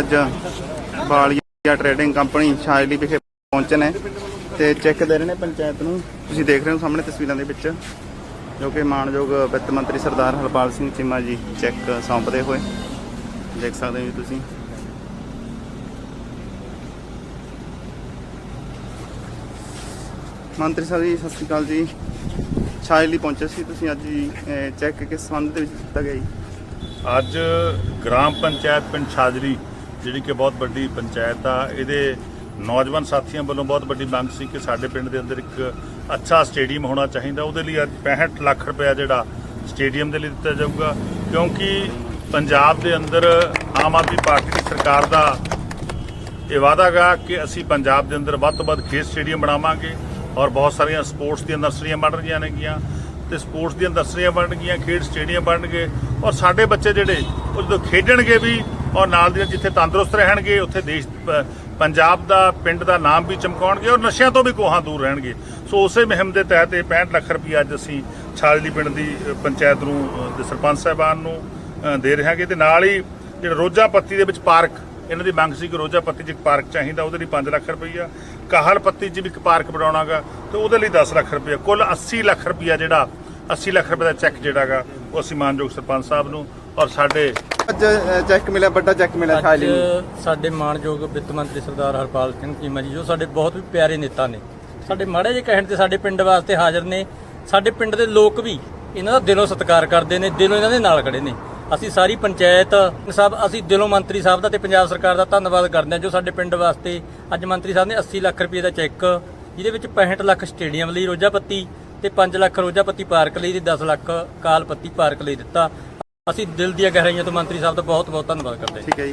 ਅੱਜ ਬਾਲੀਆ trading company ਸ਼ਾਇਲੀ ਵਿਖੇ ਪਹੁੰਚੇ ਨੇ ਤੇ ਚੈੱਕ ਦੇ ਰਹੇ ਨੇ ਪੰਚਾਇਤ ਨੂੰ। ਤੁਸੀਂ ਦੇਖ ਰਹੇ ਹੋ ਸਾਹਮਣੇ ਤਸਵੀਰਾਂ ਦੇ ਵਿੱਚ, ਜੋ ਕਿ ਮਾਨਯੋਗ ਵਿੱਤ ਮੰਤਰੀ ਸਰਦਾਰ ਹਰਪਾਲ ਸਿੰਘ ਚੀਮਾ ਜੀ ਚੈੱਕ ਸੌਂਪਦੇ ਹੋਏ। ਦੇਖ ਸਕਦੇ ਹੋ ਜੀ ਤੁਸੀਂ। ਮੰਤਰੀ ਸਾਹਿਬ ਜੀ, ਸਤਿ ਸ਼੍ਰੀ ਅਕਾਲ ਜੀ। ਸ਼ਾਇਲੀ ਪਹੁੰਚੇ ਸੀ ਤੁਸੀਂ ਅੱਜ ਚੈੱਕ ਕਿਸ ਸੰਬੰਧ ਦੇ ਵਿੱਚ ਦਿੱਤਾ ਗਿਆ ਜੀ? ਅੱਜ ਗ੍ਰਾਮ ਪੰਚਾਇਤ ਪਿੰਡ ਛਾਜਰੀ ਜਿਹੜੀ ਕਿ ਬਹੁਤ ਵੱਡੀ ਪੰਚਾਇਤ ਆ, ਇਹਦੇ ਨੌਜਵਾਨ ਸਾਥੀਆਂ ਵੱਲੋਂ ਬਹੁਤ ਵੱਡੀ ਮੰਗ ਸੀ ਕਿ ਸਾਡੇ ਪਿੰਡ ਦੇ ਅੰਦਰ ਇੱਕ ਅੱਛਾ ਸਟੇਡੀਅਮ ਹੋਣਾ ਚਾਹੀਦਾ। ਉਹਦੇ ਲਈ ਅੱਜ 65 ਲੱਖ ਰੁਪਇਆ ਜਿਹੜਾ ਸਟੇਡੀਅਮ ਦੇ ਲਈ ਦਿੱਤਾ ਜਾਊਗਾ। ਕਿਉਂਕਿ ਪੰਜਾਬ ਦੇ ਅੰਦਰ ਆਮ ਆਦਮੀ ਪਾਰਟੀ ਦੀ ਸਰਕਾਰ ਦਾ ਇਹ ਵਾਅਦਾ ਗਾ ਕਿ ਅਸੀਂ ਪੰਜਾਬ ਦੇ ਅੰਦਰ ਵੱਧ ਤੋਂ ਵੱਧ ਖੇਡ ਸਟੇਡੀਅਮ ਬਣਾਵਾਂਗੇ ਔਰ ਬਹੁਤ ਸਾਰੀਆਂ ਸਪੋਰਟਸ ਦੀਆਂ ਨਰਸਰੀਆਂ ਬਣ ਰਹੀਆਂ ਨੇਗੀਆਂ। ਤੇ ਸਪੋਰਟਸ ਦੀਆਂ ਨਰਸਰੀਆਂ ਬਣਨਗੀਆਂ ਖੇਡ ਸਟੇਡੀਅਮ ਬਣਨਗੇ ਔਰ ਸਾਡੇ ਬੱਚੇ ਜਿਹੜੇ, ਉਹ ਜਦੋਂ ਖੇਡਣਗੇ ਵੀ ਔਰ ਨਾਲ ਦੀ ਨਾਲ ਜਿੱਥੇ ਤੰਦਰੁਸਤ ਰਹਿਣਗੇ ਉੱਥੇ ਦੇਸ਼ ਪ- ਪੰਜਾਬ ਦਾ ਪਿੰਡ ਦਾ ਨਾਮ ਵੀ ਚਮਕਾਉਣਗੇ ਔਰ ਨਸ਼ਿਆਂ ਤੋਂ ਵੀ ਕੋਹਾਂ ਦੂਰ ਰਹਿਣਗੇ। ਸੋ ਉਸੇ ਮੁਹਿੰਮ ਦੇ ਤਹਿਤ ਇਹ 65 ਲੱਖ ਰੁਪਏ ਅੱਜ ਅਸੀਂ ਛਾਜਲੀ ਪਿੰਡ ਦੀ ਪੰਚਾਇਤ ਨੂੰ ਅ, ਤੇ ਸਰਪੰਚ ਸਾਹਿਬਾਨ ਨੂੰ ਦੇ ਰਹੇ ਹਾਂਗੇ ਤੇ ਨਾਲ ਹੀ ਜਿਹੜਾ ਰੋਜਾ ਪੱਤੀ ਦੇ ਵਿੱਚ ਪਾਰਕ ਇਹਨਾਂ ਦੀ ਮੰਗ ਸੀ ਕਿ ਰੋਜਾ ਪੱਤੀ 'ਚ ਇੱਕ ਪਾਰਕ ਚਾਹੀਦਾ ਉਹਦੇ ਲਈ 5 ਲੱਖ ਰੁਪਈਆ ਕਾਹਲ ਪੱਤੀ 'ਚ ਵੀ ਇੱਕ ਪਾਰਕ ਬਣਾਉਣਾਗਾ ਤੇ ਉਹਦੇ ਲਈ 10 ਲੱਖ ਰੁਪਈਆ ਕੁੱਲ 80 ਲੱਖ ਰੁਪਈਆ ਜਿਹੜਾ 80 ਲੱਖ ਰੁਪਏ ਦਾ ਚੈੱਕ ਜਿਹੜਾਗਾ ਉਹ ਅਸੀਂ ਮਾਨਯੋਗ ਸਰਪੰਚ ਸਾਹਿਬ ਨੂੰ ਔਰ ਸਾਡੇ ਅੱਜ ਚੈੱਕ ਮਿਲਿਆ ਵੱਡਾ ਚੈੱਕ ਮਿਲਿਆ ਅੱਜ ਨੂੰ। ਸਾਡੇ ਮਾਣਯੋਗ ਵਿੱਤ ਮੰਤਰੀ ਸਰਦਾਰ ਹਰਪਾਲ ਸਿੰਘ ਚੀਮਾ ਜੀ ਜੋ ਸਾਡੇ ਬਹੁਤ ਵੀ ਪਿਆਰੇ ਨੇਤਾ ਨੇ। ਸਾਡੇ ਮਾੜੇ ਜਿਹੇ ਕਹਿਣ ਤੇ ਸਾਡੇ ਪਿੰਡ ਵਾਸਤੇ ਹਾਜ਼ਰ ਨੇ। ਸਾਡੇ ਪਿੰਡ ਦੇ ਲੋਕ ਵੀ ਇਹਨਾਂ ਦਾ ਦਿਲੋਂ ਸਤਿਕਾਰ ਕਰਦੇ ਨੇ ਦਿਲੋਂ ਇਹਨਾਂ ਦੇ ਨਾਲ ਖੜੇ ਨੇ। ਅਸੀਂ ਸਾਰੀ ਪੰਚਾਇਤ ਸਭ ਅਸੀਂ ਦਿਲੋਂ ਮੰਤਰੀ ਸਾਹਿਬ ਦਾ ਤੇ ਪੰਜਾਬ ਸਰਕਾਰ ਦਾ ਧੰਨਵਾਦ ਕਰਦੇ ਹਾਂ ਜੋ ਸਾਡੇ ਪਿੰਡ ਵਾਸਤੇ ਅੱਜ ਮੰਤਰੀ ਸਾਹਿਬ ਨੇ 80 ਲੱਖ ਰੁਪਏ ਦਾ ਚੈੱਕ ਜਿਹਦੇ ਵਿੱਚ 65 ਲੱਖ ਸਟੇਡੀਅਮ ਲਈ ਰੋਜਾ ਪੱਤੀ ਤੇ 5 ਲੱਖ ਰੋਜਾ ਪੱਤੀ ਪਾਰਕ ਲਈ ਤੇ 10 ਲੱਖ ਕਾਲ ਪੱਤੀ ਪਾਰਕ ਲਈ ਦਿੱਤਾ। ਅਸੀਂ ਦਿਲ ਦੀਆਂ ਗਹਿਰਾਈਆਂ ਤੋਂ ਮੰਤਰੀ ਸਾਹਿਬ ਦਾ ਬਹੁਤ ਬਹੁਤ ਧੰਨਵਾਦ ਕਰਦੇ ਹਾਂ। ਠੀਕ ਹੈ ਜੀ।